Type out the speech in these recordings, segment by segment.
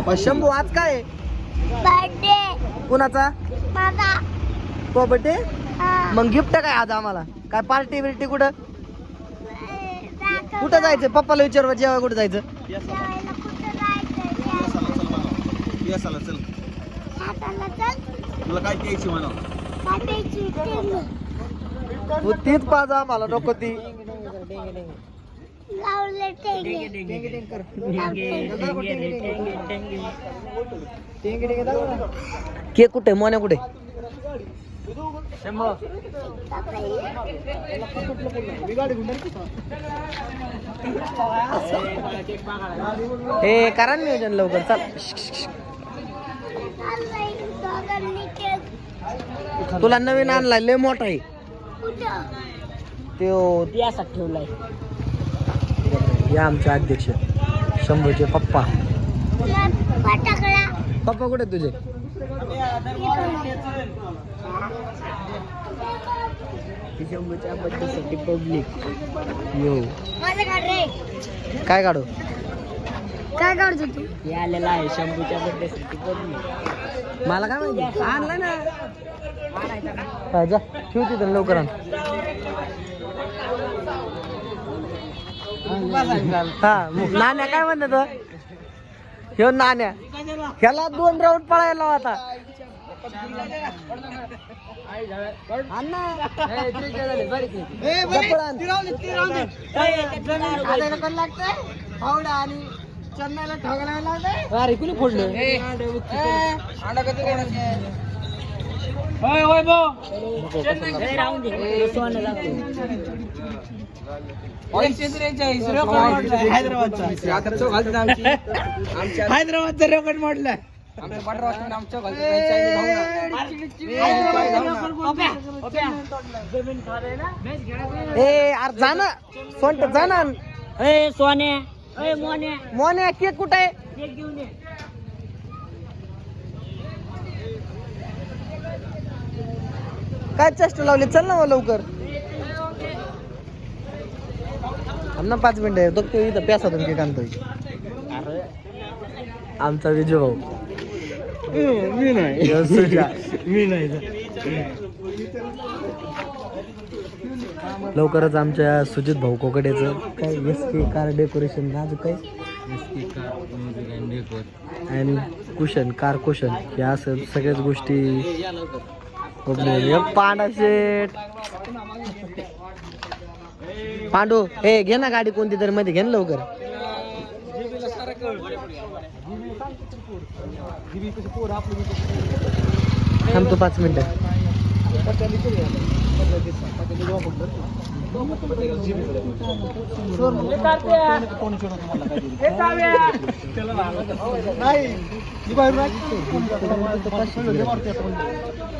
पाचशे शंभू आज काय? बर्थडे कुणाचा? माझा. तो हा. मग गिफ्ट काय आज आम्हाला? काय पार्टी बिर्टी कुठं. कुठं जायचं? पप्पाला विचार जेव्हा कुठं जायचं? चल. तुला काय प्यायची म्हणा? तीच पाजा आम्हाला नको ती. केक कुठे? मोन्या कुठे? हे करा नियोजन लवकर. चल. तुला नवीन आणलाय लय मोठा आहे? तो ठेवलाय. हे आमचे अध्यक्ष. शंभूचे पप्पा. पप्पा कुठे तुझे? शंभूच्या बड्डेसाठी पब्लिक काय काढू? काय काढतो तू हे आलेला आहे शंभूच्या बड्डेसाठी पब्लिक मला काय माहिती? आणलं ना. हा, जा. तिथं लवकर आण. हा मग नाण्या काय म्हणत ह्यो नाण्या ह्याला दोन राऊंड पळायला आता याला कोण लागतंय? फावडा आणि चेन्नईला ठोकायला लागतंय? अरे कुणी फोडलं हैदराबादचा. रेकॉर्ड मोडलाय. ए अरे जा ना. सोंट जा ना. सोने. मोने. मोन्या केक कुठे आहे? केक घेऊन ये. काय चेष्ट लावली? चल ना मग लवकर. थांब ना पाच मिनिटं. बघतो इथं प्यासातून केक आणतोय आमचा विजय भाऊ. मी नाही. मी नाही. लवकरच आमच्या सुजित भाऊ कोकडेचं काय एस के कार डेकोरेशन आज काय? And cushion car cushion. या असं सगळ्याच गोष्टी पांडा शेट. पांडू हे घे ना गाडी कोणती तरी मध्ये घे ना लवकर. थांबतो पाच मिनिटं.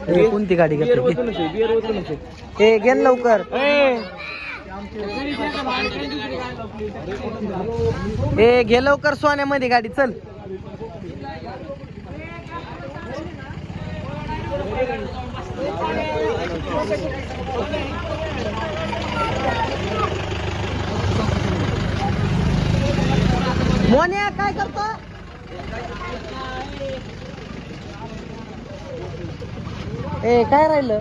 कोणती गाडी घेतो ए घे ना लवकर. ए. घे लवकर सोन्यामध्ये गाडी चल. मोन्या काय करतो? ए काय राहिलं?